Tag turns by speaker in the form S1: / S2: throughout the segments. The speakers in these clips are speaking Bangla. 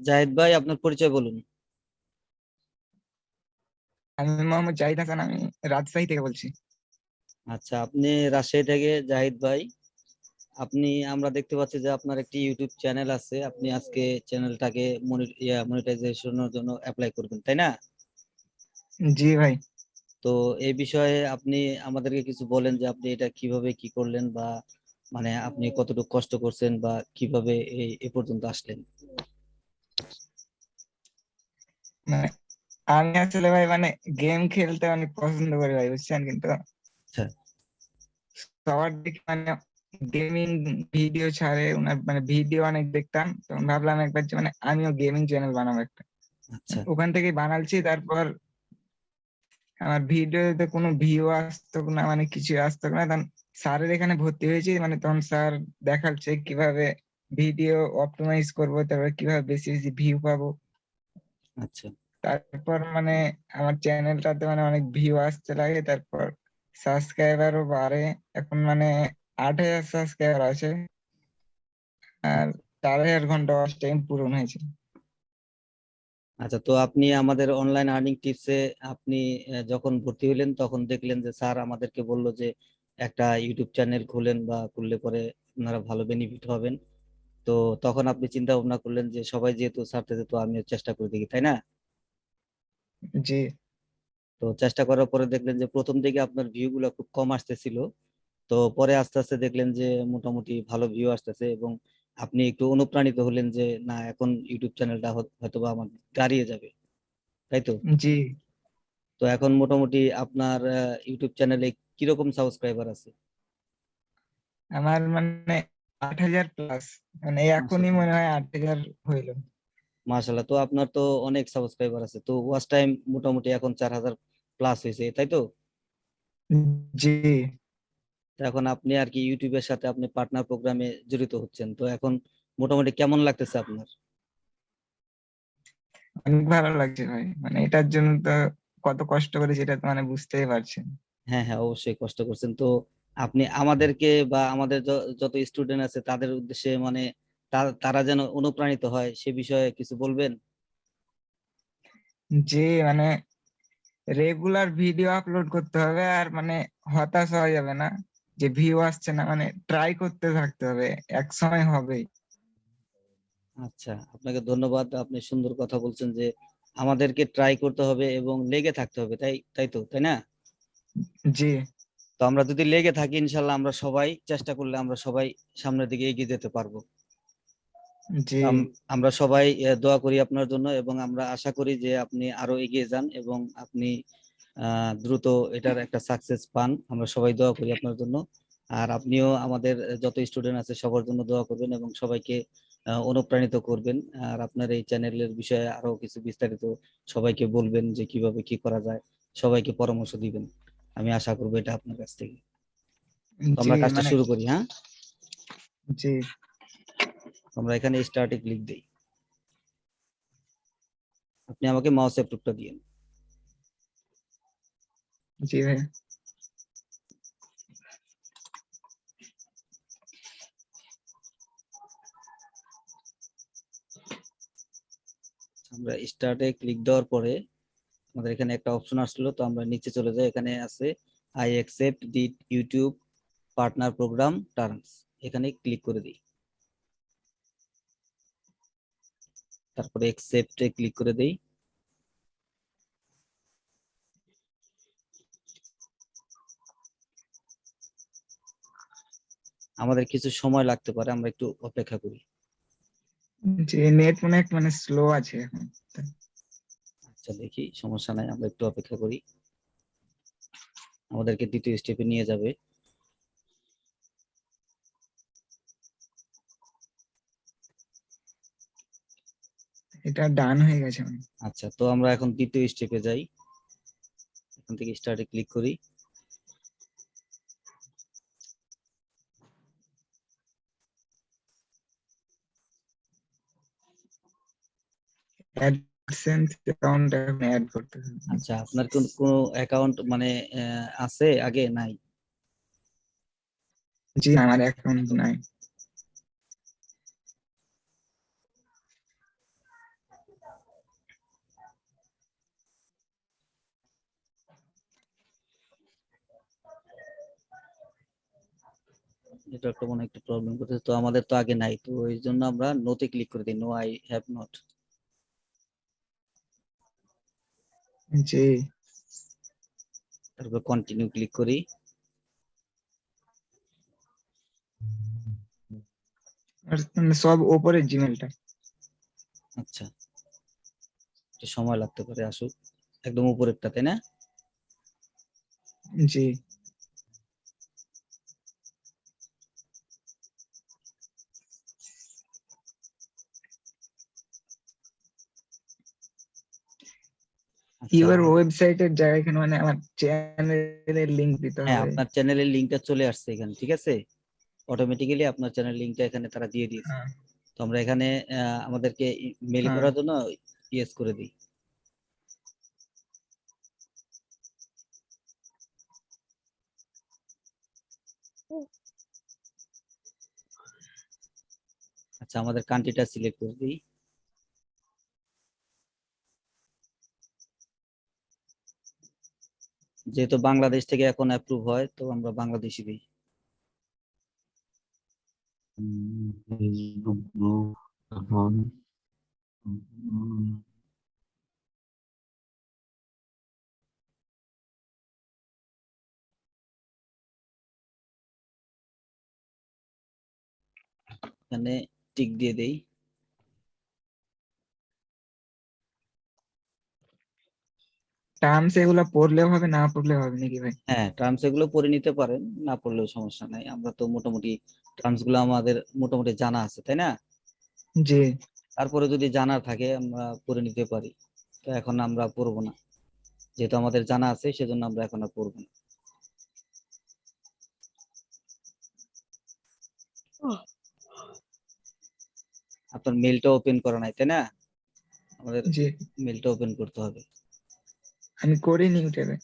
S1: জাহিদ ভাই আপনার পরিচয় বলুন।
S2: আমি মোহাম্মদ জাহিদ হাসান আমি রাজশাহী থেকে বলছি।
S1: আচ্ছা আপনি রাজশাহী থেকে জাহিদ ভাই। আপনি আমরা দেখতে পাচ্ছি যে আপনার একটি ইউটিউব চ্যানেল আছে। আপনি আজকে চ্যানেলটাকে মনিটাইজেশনের জন্য অ্যাপ্লাই করবেন তাই না?
S2: জি ভাই।
S1: তো এই বিষয়ে আপনি আমাদেরকে কিছু বলেন যে আপনি এটা কীভাবে কি করলেন বা মানে আপনি কতটুকু কষ্ট করছেন বা কীভাবে এই এ পর্যন্ত আসলেন।
S2: মানে আমি আসলে ভাই মানে গেম খেলতে অনেক পছন্দ করি ভাই বুঝছেন? কিন্তু
S1: আচ্ছা।
S2: সবার দিকে মানে গেমিং ভিডিও ছাড়ে ওনার মানে ভিডিও অনেক দেখতাম তো ভাবলাম একবার যে মানে আমিও গেমিং চ্যানেল বানাবো একটা।
S1: আচ্ছা।
S2: ওখান থেকেই বানালছি তারপর আমার ভিডিওতে কোনো ভিউ আসতো না মানে কিছু আসতো না। তখন স্যারের এখানে ভর্তি হয়েছি মানে তখন স্যার দেখাচ্ছে কীভাবে ভিডিও অপটিমাইজ করব তারপর কীভাবে বেশি বেশি ভিউ পাবো।
S1: আচ্ছা।
S2: তারপর মানে আমার চ্যানেলটাতে মানে অনেক ভিউ আসতে লাগে তারপর সাবস্ক্রাইবারও বাড়ে। এখন মানে আট হাজার সাবস্ক্রাইবার আছে। আর চার হাজার ঘণ্টা ওয়াচ টাইম পূরণ হয়েছে।
S1: আচ্ছা তো আপনি আমাদের অনলাইন আর্নিং টিপসে আপনি যখন ভর্তি হলেন তখন দেখলেন যে স্যার আমাদেরকে বলল যে একটা ইউটিউব চ্যানেল খুলেন বা খুললে পরে আপনারা ভালো বেনিফিট হবেন। তো তখন আপনি চিন্তা ভাবনা করলেন যে সবাই যেহেতু ছাড়তেছে তো আমিও চেষ্টা করে দেখি তাই না?
S2: জি।
S1: তো চেষ্টা করার পরে দেখলেন যে প্রথম দিকে আপনার ভিউ গুলো খুব কম আসতেছিল। তো পরে আস্তে আস্তে দেখলেন যে মোটামুটি ভালো ভিউ আসতেছে এবং আপনি একটু অনুপ্রাণিত হলেন যে না এখন ইউটিউব চ্যানেলটা হয়তো বা আমার দাঁড়িয়ে যাবে। তাই তো?
S2: জি।
S1: তো এখন মোটামুটি আপনার ইউটিউব চ্যানেলে কীরকম সাবস্ক্রাইবার আছে?
S2: আমার মানে আট হাজার প্লাস মানে এখনই মনে হয় আট হাজার হইল।
S1: মাশাল্লাহ তো আপনার তো অনেক সাবস্ক্রাইবার আছে তো ওয়াচ টাইম মোটামুটি এখন চার হাজার প্লাস হয়েছে তাই তো?
S2: জি।
S1: এখন আপনি আর কি ইউটিউবের সাথে আপনি পার্টনার প্রোগ্রামে জড়িত হচ্ছেন তো এখন মোটামুটি কেমন লাগতেছে আপনার?
S2: অনেক ভালো লাগছে ভাই মানে এটার জন্য তো কত কষ্ট করেছি এটা তো মানে বুঝতেই পারছেন।
S1: হ্যাঁ হ্যাঁ অবশ্যই কষ্ট করছেন তো আপনি আমাদেরকে বা আমাদের যত স্টুডেন্ট আছে তাদের উদ্দেশ্যে মানে তারা যেন অনুপ্রাণিত হয় সে বিষয়ে কিছু বলবেন?
S2: যে মানে রেগুলার ভিডিও আপলোড করতে হবে আর মানে হতাশ হওয়া যাবে না। যে ভিউ আসছে না মানে ট্রাই করতে থাকতে হবে এক সময় হবেই।
S1: আচ্ছা আপনাকে ধন্যবাদ। আপনি সুন্দর কথা বলছেন যে আমাদেরকে ট্রাই করতে হবে এবং লেগে থাকতে হবে তাই তাই তো তাই না?
S2: জি।
S1: তো আমরা যদি লেগে থাকি ইনশাল্লাহ আমরা সবাই চেষ্টা করলে আমরা সবাই সামনের দিকে এগিয়ে যেতে পারব। আমরা সবাই দোয়া করি আপনার জন্য এবং আমরা আশা করি যে আপনি আরও এগিয়ে যান এবং আপনি দ্রুত এটার একটা সাকসেস পান। আমরা সবাই দোয়া করি আপনার জন্য। আর আপনিও আমাদের যত স্টুডেন্ট আছে সবার জন্য দোয়া করবেন এবং সবাইকে অনুপ্রাণিত করবেন। আর আপনার এই চ্যানেলের বিষয়ে আরও কিছু বিস্তারিত সবাইকে বলবেন যে কীভাবে কি করা যায়। সবাইকে পরামর্শ দিবেন। আমি আশা করব এটা আপনার কাছ থেকে। আমরা কাজটা
S2: মানে
S1: শুরু করি হ্যাঁ?
S2: জি।
S1: আমরা এখানে স্টার্টে ক্লিক দিই। আপনি আমাকে মাউস অ্যাপ্রুভটা দিয়েন।
S2: জি ভাই
S1: আমরা স্টার্টে ক্লিক দেওয়ার পরে আমাদের এখানে একটা অপশন আসলো, তো আমরা নিচে চলে যাই। এখানে আছে I accept the YouTube partner program terms এখানে ক্লিক করে দিই। তারপরে অ্যাকসেপ্টে ক্লিক করে দেই। আমাদের কিছু সময় লাগতে পারে, আমরা একটু অপেক্ষা করি।
S2: জি নেট মনে একটু মানে স্লো আছে এখন।
S1: আচ্ছা দেখি সমস্যা নাই আমরা একটু অপেক্ষা করি। আমাদেরকে দ্বিতীয় স্টেপে নিয়ে যাবে।
S2: এটা ডান হয়ে গেছে
S1: আচ্ছা তো আমরা এখন দ্বিতীয় স্টেপে যাই। এখান থেকে স্টার্টে ক্লিক করি।
S2: সেন্স অ্যাকাউন্ট এখন অ্যাড করতেছেন
S1: আচ্ছা আপনার কোন কোন অ্যাকাউন্ট মানে আছে আগে? নাই?
S2: জি আমার অ্যাকাউন্ট নাই।
S1: এটা একটা মনে একটা প্রবলেম করতেছে তো আমাদের তো আগে নাই তো ওই জন্য আমরা নোতে ক্লিক করে দিই নো আই হ্যাভ নট
S2: জি।
S1: তারপর কন্টিনিউ ক্লিক করি।
S2: মানে সব উপরে জিমেলটা
S1: আচ্ছা। একটু সময় লাগতে পারে আসুক। একদম উপরেরটা তাই না?
S2: জি।
S1: আচ্ছা,
S2: ওয়েবসাইটের জায়গায় এখানে মানে আমার চ্যানেলের লিংক দিতে
S1: হ্যাঁ আপনার চ্যানেলের লিংকটা চলে আসছে এখানে ঠিক আছে? অটোমেটিক্যালি আপনার চ্যানেল লিংকটা এখানে তারা দিয়ে দিয়েছে।
S2: হ্যাঁ।
S1: তো আমরা এখানে আমাদেরকে মেল
S2: হ্যাঁ।
S1: করার জন্য ইয়েস করে দিই। আচ্ছা আমাদের কান্ট্রিটা সিলেক্ট করে দিই। যেহেতু বাংলাদেশ থেকে এখন অ্যাপ্রুভ হয় তো আমরা বাংলাদেশি দিই।
S3: এখানে
S1: টিক দিয়ে দেই।
S2: টার্মস এগুলো পড়লেও হবে না পড়লেও হবে নাকি ভাই?
S1: হ্যাঁ টার্মস এগুলো পড়ে নিতে পারেন না পড়লেও সমস্যা নাই। আমরা তো মোটামুটি টার্মসগুলো আমাদের মোটামুটি জানা আছে তাই না?
S2: জি।
S1: তারপরে যদি জানা থাকে আমরা পড়ে নিতে পারি। তো এখন আমরা পড়ব না। যেহেতু আমাদের জানা আছে সেজন্য আমরা এখন আর পড়ব না। আপনার মেলটা ওপেন করা নাই তাই না? আমাদের মেলটা ওপেন করতে হবে।
S2: আমি করিনি ইউটিউবে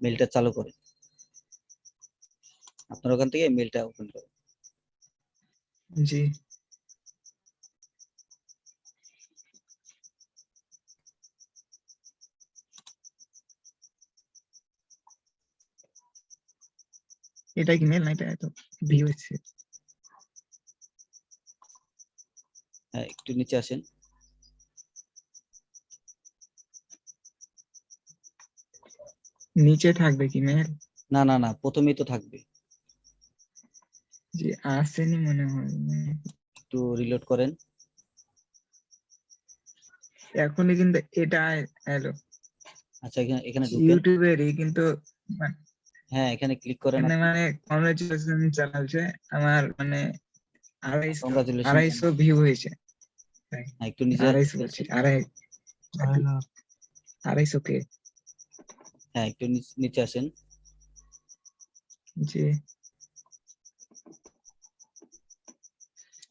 S1: মেলটা চালু করে আপনার ওখান থেকে মেলটা ওপেন করে
S2: জি। এটা কি মেল না এটা এত ভিউ হচ্ছে
S1: হ্যাঁ একটু নিচে আসেন।
S2: নিচে থাকবে কি মেল
S1: না না না প্রথমেই তো থাকবে।
S2: জি আসেনি মনে হয়।
S1: একটু রিলোড করেন।
S2: এখনই কিন্তু এটা এলো
S1: আচ্ছা এখানে এখানে
S2: ইউটিউবেরই কিন্তু
S1: হ্যাঁ এখানে ক্লিক করেন
S2: মানে কংগ্রেচুলেশন চালাচ্ছে আমার মানে আড়াইশো
S1: কংগ্রাচুলেশন
S2: আড়াইশো ভিউ হয়েছে।
S1: একটু নিচে
S2: আড়াইশো বলছি আড়াই আড়াইশো কে
S1: হ্যাঁ একটু নিচ- নিচে আসেন।
S2: জি।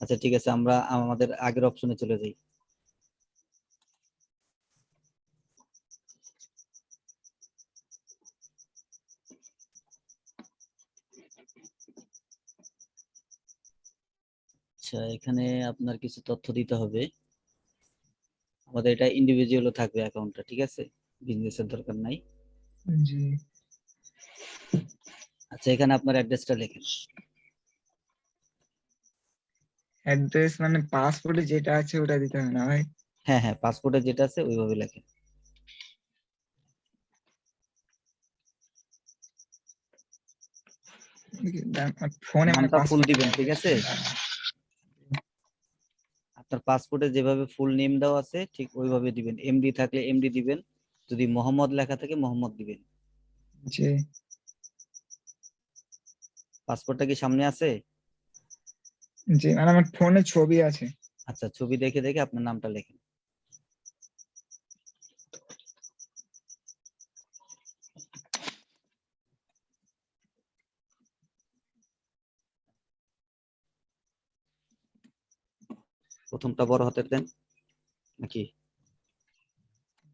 S1: আচ্ছা ঠিক আছে আমরা আমাদের আগের অপশনে চলে যাই। আচ্ছা এখানে আপনার কিছু তথ্য দিতে হবে। আমাদের এটা ইন্ডিভিজুয়ালও থাকবে অ্যাকাউন্টটা ঠিক আছে? বিজনেসের দরকার নাই।
S2: জি।
S1: আচ্ছা এখানে আপনার অ্যাড্রেসটা লেখেন।
S2: অ্যাড্রেস মানে পাসপোর্টে যেটা আছে ওটা দিতে হবে না ভাই?
S1: হ্যাঁ হ্যাঁ পাসপোর্টে যেটা আছে ওইভাবে লেখেন।
S2: ফোনে মানে
S1: ফুল দিবেন ঠিক আছে? আপনার পাসপোর্টে যেভাবে ফুল নেম দেওয়া আছে ঠিক ওইভাবে দিবেন। এমডি থাকলে এমডি দিবেন যদি মোহাম্মদ লেখা থাকে মোহাম্মদ দিবেন।
S2: জি।
S1: পাসপোর্টটা কি সামনে আছে?
S2: জি মানে আমার ফোনে ছবি আছে।
S1: আচ্ছা ছবি দেখে দেখে আপনার নামটা লেখেন। প্রথমটা বড় হাতের দেন নাকি?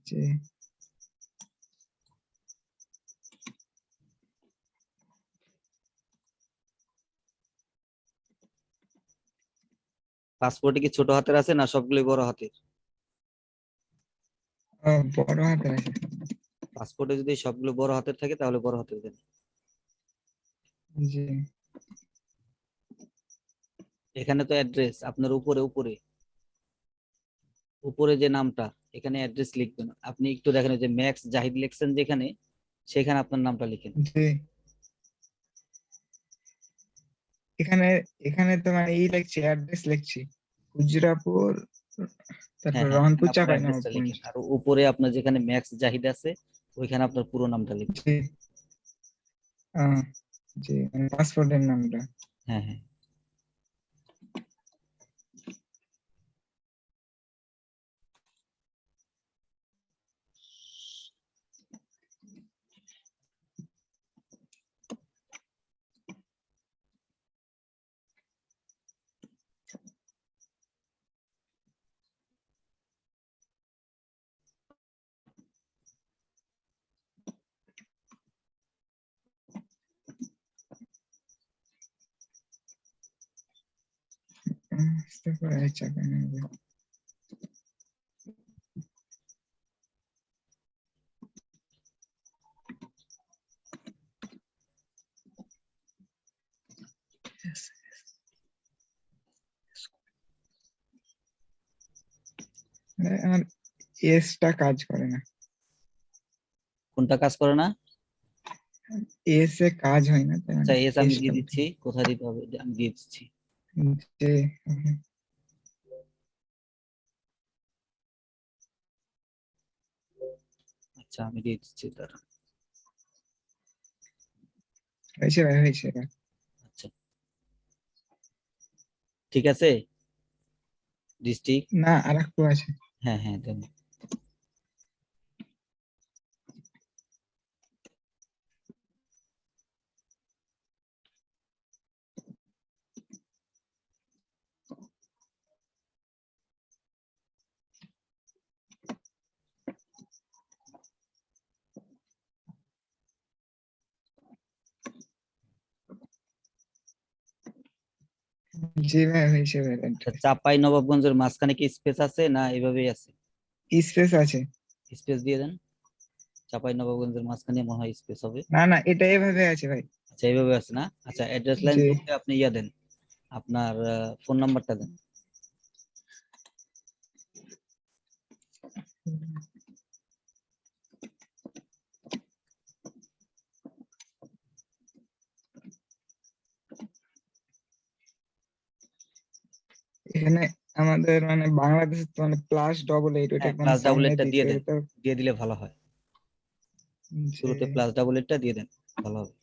S2: জি।
S1: পাসপোর্টে কি ছোট হাতের আছে না সবগুলোই বড় হাতের?
S2: বড় হাতের আছে।
S1: পাসপোর্টে যদি সবগুলো বড় হাতের থাকে তাহলে বড় হাতের দেন।
S2: জি।
S1: এখানে তো অ্যাড্রেস আপনার উপরে উপরে। উপরে যে নামটা এখানে অ্যাড্রেস লিখবেন। আপনি একটু দেখেন যে ম্যাক্স জাহিদ লিখছেন যেখানে সেখানে আপনার নামটা লিখেন
S2: এখানে এখানে তো মানে ই লিখছি অ্যাড্রেস লিখছি। হুজরাপুর তারপর
S1: হ্যাঁ, হ্যাঁ,
S2: রহনপুর।
S1: আর উপরে আপনার যেখানে ম্যাক্স জাহিদ আছে ওইখানে আপনার পুরো নামটা লিখবেন
S2: জি। জি মানে পাসপোর্টের নামটা।
S1: হ্যাঁ হ্যাঁ।
S2: চাপাই নবাবগঞ্জ। আরে, আমার এসটা কাজ করে না।
S1: কোনটা কাজ করে না?
S2: এস এ কাজ হয় না
S1: আচ্ছা
S2: মানে
S1: এস আমি দিয়ে দিচ্ছি কোথায় দিতে হবে? আমি দিয়ে দিচ্ছি। আচ্ছা আমি দিয়ে দিচ্ছি দাঁড়ান।
S2: হয়েছে ভাই হয়েছে।
S1: আচ্ছা। ঠিক আছে? ডিস্ট্রিক্ট
S2: না আর একটু আছে।
S1: হ্যাঁ হ্যাঁ দেন
S2: জি
S1: আচ্ছা, চাপাই নবাবগঞ্জের মাঝখানে কি স্পেস আছে না এভাবেই আছে?
S2: স্পেস আছে।
S1: স্পেস দিয়ে দেন। চাপাই নবাবগঞ্জের মাঝখানে মনে হয় স্পেস হবে।
S2: না না এটা এভাবে আছে ভাই।
S1: আচ্ছা এভাবে আছে না? আচ্ছা অ্যাড্রেস লাইন আপনি ইয়া দেন। আপনার ফোন নাম্বারটা দেন।
S2: এখানে আমাদের মানে বাংলাদেশে তো মানে প্লাস ডবল এইট ওইটা
S1: হ্যাঁ,
S2: কোনো
S1: plus double টা দিয়ে
S2: দিতে
S1: দেন।
S2: হবে তো।
S1: দিয়ে দিলে ভালো হয় শুরুতে। প্লাস ডাবল এইটটা দিয়ে দেন ভালো হবে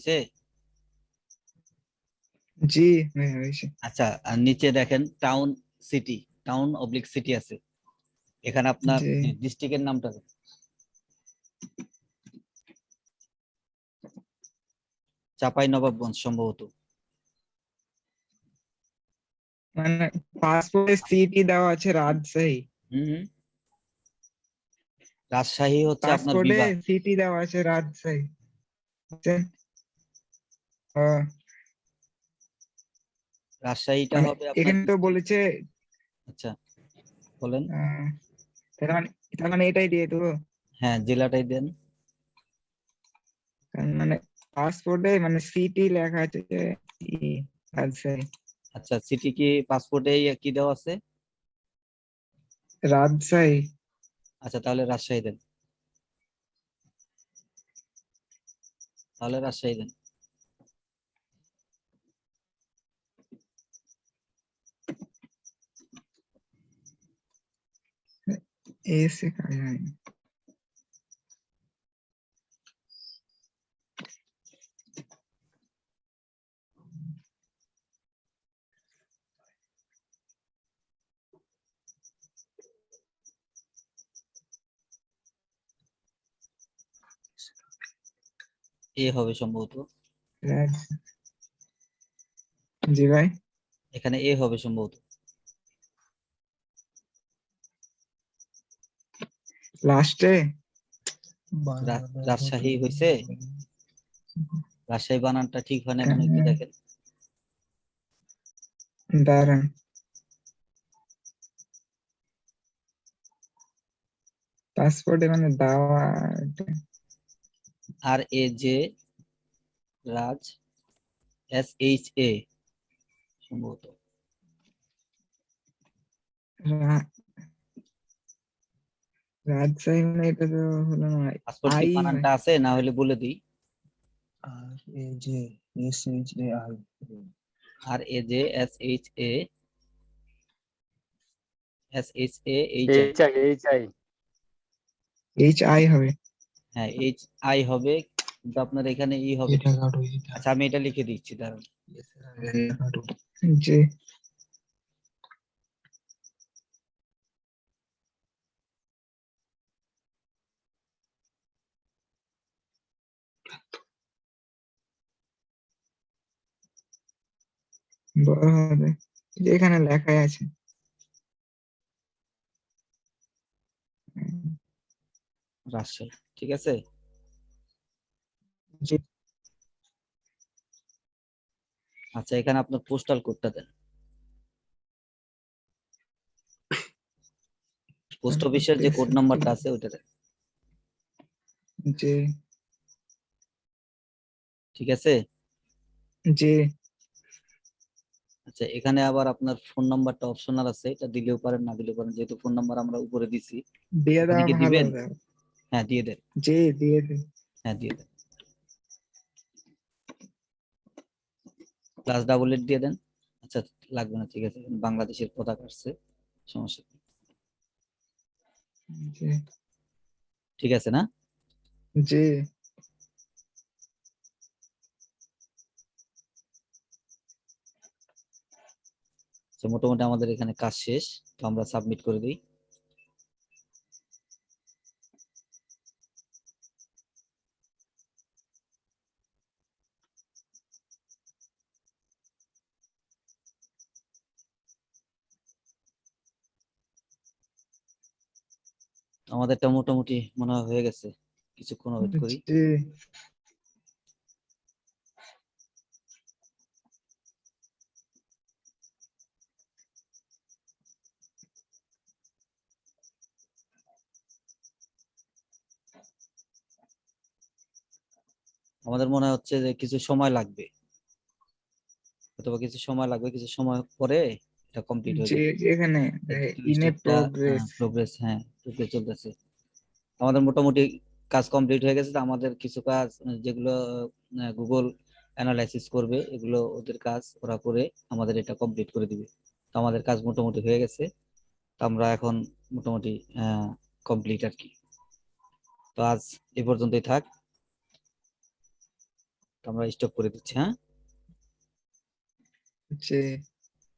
S1: বুঝছে
S2: জি ভাই হয়েছে।
S1: আচ্ছা আর নিচে দেখেন town city town oblique city আছে। এখানে আপনার ডিস্ট্রিক্টের নামটা দেন। চাপাই নবাবগঞ্জ সম্ভবত।
S2: মানে পাসপোর্টে সিটি দেওয়া আছে রাজশাহী।
S1: হুম। রাজশাহী হচ্ছে আপনার বিভাগ।
S2: সিটি দেওয়া আছে রাজশাহী।
S1: রাজশাহীটা
S2: মানে
S1: হবে
S2: এখানে তো বলেছে
S1: আচ্ছা বলেন।
S2: তার মানে তার মানে এটাই দিয়ে দেবো।
S1: হ্যাঁ জেলাটাই দেন।
S2: মানে পাসপোর্টে মানে সিটি লেখা আছে রাজশাহী।
S1: আচ্ছা সিটি কি পাসপোর্টে কি দেওয়া আছে?
S2: রাজশাহী।
S1: আচ্ছা তাহলে রাজশাহী দেন। তাহলে রাজশাহী দেন।
S2: এসে কাজ হয়নি
S1: এ হবে সম্ভবত।
S2: রাজ- জি ভাই?
S1: এখানে এ হবে সম্ভবত।
S2: লাস্টে
S1: রাজশাহী হইছে? রাজশাহী বানানটা ঠিক হয় না এখন একটু
S2: হ্যাঁ।
S1: দেখেন।
S2: দাঁড়ান। পাসপোর্টে মানে দাওয়া
S1: R A J Raj S H A সম্ভবত।
S2: রা- রাজশাহী মানে এটা তো হলো না
S1: পাসপোর্ট বানানটা আছে? না হলে বলে দিই।
S4: R A J S H A I
S1: R A J S H A S H A H
S5: I H I
S2: H I হবে।
S1: হ্যাঁ এইচ আই হবে কিন্তু আপনার এখানে ই হবে।
S4: এটা কাটো এটা
S1: আচ্ছা আমি এটা লিখে দিচ্ছি দাঁড়ান।
S2: বড় হবে। এখানে লেখাই আছে।
S1: রাজশাহী ঠিক আছে?
S2: জি।
S1: আচ্ছা এখানে আপনার পোস্টাল কোডটা দেন। পোস্ট অফিসের যে কোড নাম্বারটা আছে ওইটা দেন। ঠিক আছে?
S2: যে
S1: আচ্ছা এখানে আবার আপনার ফোন নাম্বারটা অপশনাল আছে এটা দিলেও পারেন না দিলেও পারেন যেহেতু ফোন নাম্বার আমরা উপরে দিছি।
S2: দিয়ে দেওয়া
S1: দিবেন? হ্যাঁ দিয়ে দেন।
S2: যে দিয়ে দে
S1: হ্যাঁ দিয়ে দেন। প্লাস ডাবল এইট দিয়ে দেন। আচ্ছা লাগবে না ঠিক আছে। বাংলাদেশের পতাকা আসছে সমস্যা নেই। ঠিক আছে না?
S2: যে
S1: তো মোটামুটি আমাদের এখানে কাজ শেষ, তো আমরা সাবমিট করে দিই। আমাদেরটা মোটামুটি মনে হয় গেছে। কিছুক্ষণ ওয়েট করি। আমাদের মনে হচ্ছে যে কিছু সময় লাগবে। অথবা কিছু সময় লাগবে কিছু সময় পরে এটা কমপ্লিট হয়ে যাবে।
S2: এখানে ইনে প্রোগ্রেস
S1: প্রোগ্রেস হ্যাঁ প্রোগ্রেস চলতেছে। আমাদের মোটামুটি কাজ কমপ্লিট হয়ে গেছে তো আমাদের কিছু কাজ যেগুলো গুগল অ্যানালাইসিস করবে এগুলো ওদের কাজ ওরা করে আমাদের এটা কমপ্লিট করে দিবে। তো আমাদের কাজ মোটামুটি হয়ে গেছে তো আমরা এখন মোটামুটি কমপ্লিট আর কি। তো আজ এ পর্যন্তই থাক। আমরা স্টপ করে দিচ্ছি হ্যাঁ?
S2: যে